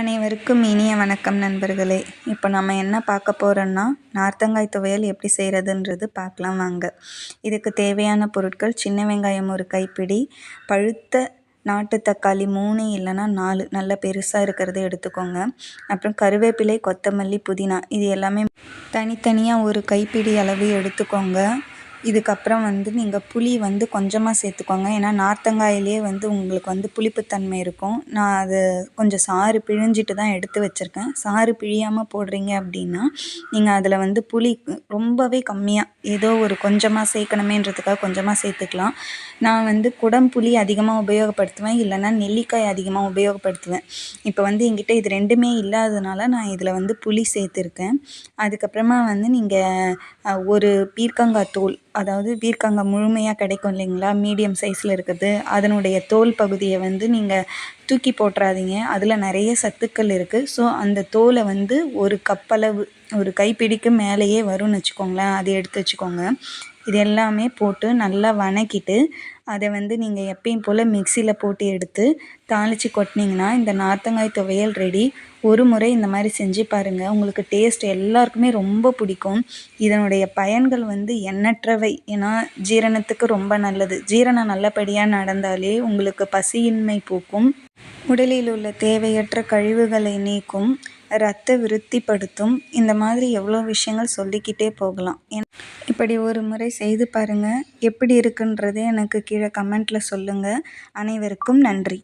அனைவருக்கும் இனிய வணக்கம் நண்பர்களே. இப்போ நம்ம என்ன பார்க்க போகிறோன்னா நார்த்தங்காய் துவையல் எப்படி செய்கிறதுன்றது பார்க்கலாம் வாங்க. இதுக்கு தேவையான பொருட்கள் சின்ன வெங்காயம் ஒரு கைப்பிடி பழுத்த நாட்டு தக்காளி மூணு இல்லைன்னா நாலு நல்ல பெருசாக இருக்கிறத எடுத்துக்கோங்க. அப்புறம் கருவேப்பிலை கொத்தமல்லி புதினா இது எல்லாமே தனித்தனியாக ஒரு கைப்பிடி அளவு எடுத்துக்கோங்க. இதுக்கப்புறம் வந்து நீங்கள் புளி வந்து கொஞ்சமாக சேர்த்துக்கோங்க. ஏன்னா நார்த்தங்காயிலே வந்து உங்களுக்கு வந்து புளிப்புத்தன்மை இருக்கும். நான் அது கொஞ்சம் சாறு பிழிஞ்சிட்டு தான் எடுத்து வச்சுருக்கேன். சாறு பிழியாமல் போடுறீங்க அப்படின்னா நீங்கள் அதில் வந்து புளி ரொம்பவே கம்மியாக ஏதோ ஒரு கொஞ்சமாக சேர்க்கணுமேன்றதுக்காக கொஞ்சமாக சேர்த்துக்கலாம். நான் வந்து குடம்புளி அதிகமாக உபயோகப்படுத்துவேன். இல்லைன்னா நெல்லிக்காய் அதிகமாக உபயோகப்படுத்துவேன். இப்போ வந்து என்கிட்ட இது ரெண்டுமே இல்லாததுனால நான் இதில் வந்து புளி சேர்த்துருக்கேன். அதுக்கப்புறமா வந்து நீங்கள் ஒரு பீர்க்கங்காய் தூள் அதாவது பீர்க்கங்காய் முழுமையாக கிடைக்கும் இல்லைங்களா? மீடியம் சைஸில் இருக்கிறது அதனுடைய தோல் பகுதியை வந்து நீங்கள் தூக்கி போட்டுறாதீங்க. அதில் நிறைய சத்துக்கள் இருக்குது ஸோ அந்த தோலை வந்து ஒரு கப்பளவு ஒரு கைப்பிடிக்கு மேலேயே வரும்னு வச்சுக்கோங்களேன். அதை எடுத்து வச்சுக்கோங்க. இது எல்லாமே போட்டு நல்லா வணக்கிட்டு அதை வந்து நீங்கள் எப்பயும் போல் மிக்சியில் போட்டு எடுத்து தாளித்து கொட்டினீங்கன்னா இந்த நார்த்தங்காய் துவையல் ரெடி. ஒரு முறை இந்த மாதிரி செஞ்சு பாருங்கள் உங்களுக்கு டேஸ்ட் எல்லாருக்குமே ரொம்ப பிடிக்கும். இதனுடைய பயன்கள் வந்து எண்ணற்றவை. ஏன்னா ஜீரணத்துக்கு ரொம்ப நல்லது. ஜீரணம் நல்லபடியாக நடந்தாலே உங்களுக்கு பசியின்மை போக்கும். உடலில் உள்ள தேவையற்ற கழிவுகளை நீக்கும் ரத்த விருத்திப்படுத்தும் இந்த மாதிரி எவ்வளோ விஷயங்கள் சொல்லிக்கிட்டே போகலாம். இப்படி ஒரு முறை செய்து பாருங்கள் எப்படி இருக்குன்றதே எனக்கு கீழே கமெண்ட்டில் சொல்லுங்கள் அனைவருக்கும் நன்றி.